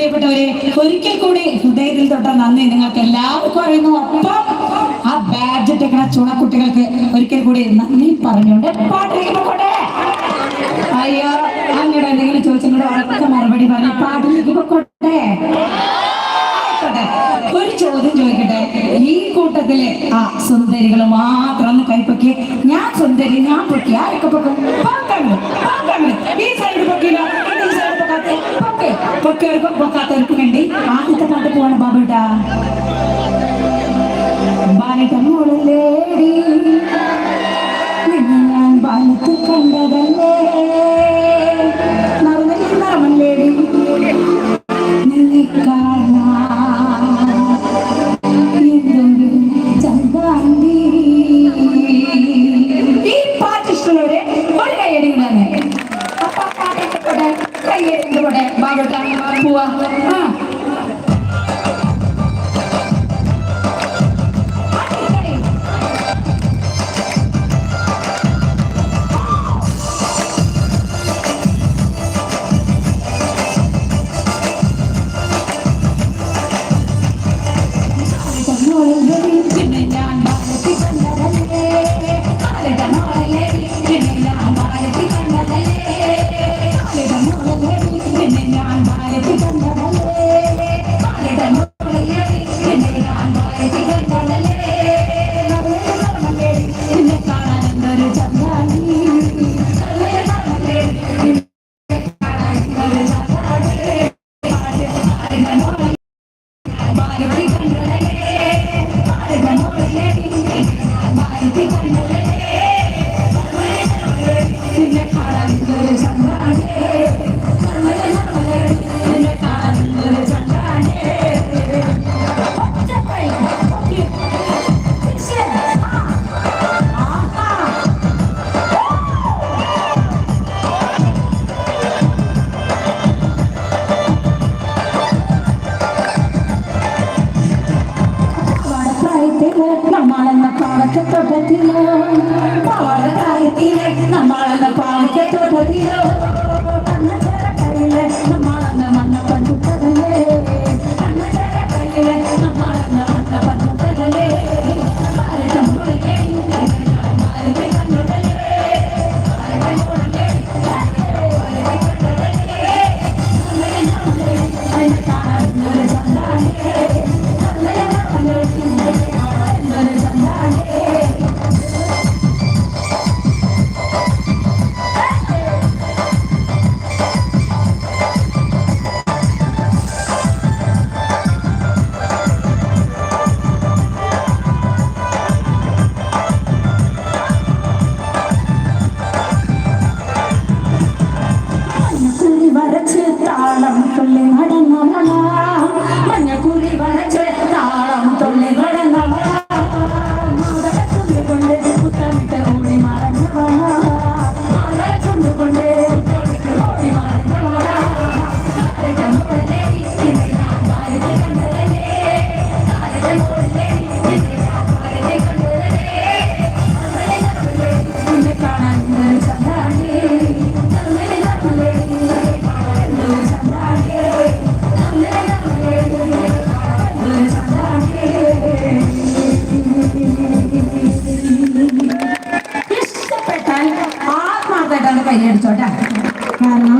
പ്രിയപ്പെട്ടവരെ ഒരിക്കൽ കൂടി ഹൃദയത്തിൽ തൊട്ട നന്ദി നിങ്ങൾക്ക് എല്ലാവർക്കും അറിയുന്നു. ഒപ്പം ആ ബാഡ്ജ് ഇട്ടേക്കണ ചുണക്കുട്ടികൾക്ക് ഒരിക്കൽ കൂടി നന്ദി പറഞ്ഞുകൊണ്ട് പാട്ടിലേക്ക് പോകട്ടെ അയ്യോ അങ്ങനെ എന്തെങ്കിലും ചോദിച്ചങ്ങോട്ട് ഉറക്ക മറുപടി പറഞ്ഞു പാട്ടിലേക്ക്. ഒരു ചോദ്യം ചോദിക്കട്ടെ. ഈ കൂട്ടത്തിലെ ആ സുന്ദരികൾ മാത്രം കൈപ്പൊക്കി ഞാൻ സുന്ദരി ഞാൻ പൊക്കി. ആരൊക്കെ പൊക്കും? పొక్కేరుకో పొక్క తెరుకునండి ఆమెతో పాటు పోను బాబుట బాలిట మూడు లేడి బాలిత కండ നമ്മളെന്ന പാവക്കത്തോട്ടത്തിലോ പാവക്കായത്തിലെ നമ്മൾ കൈ എടുത്തോട്ടെ. കാരണം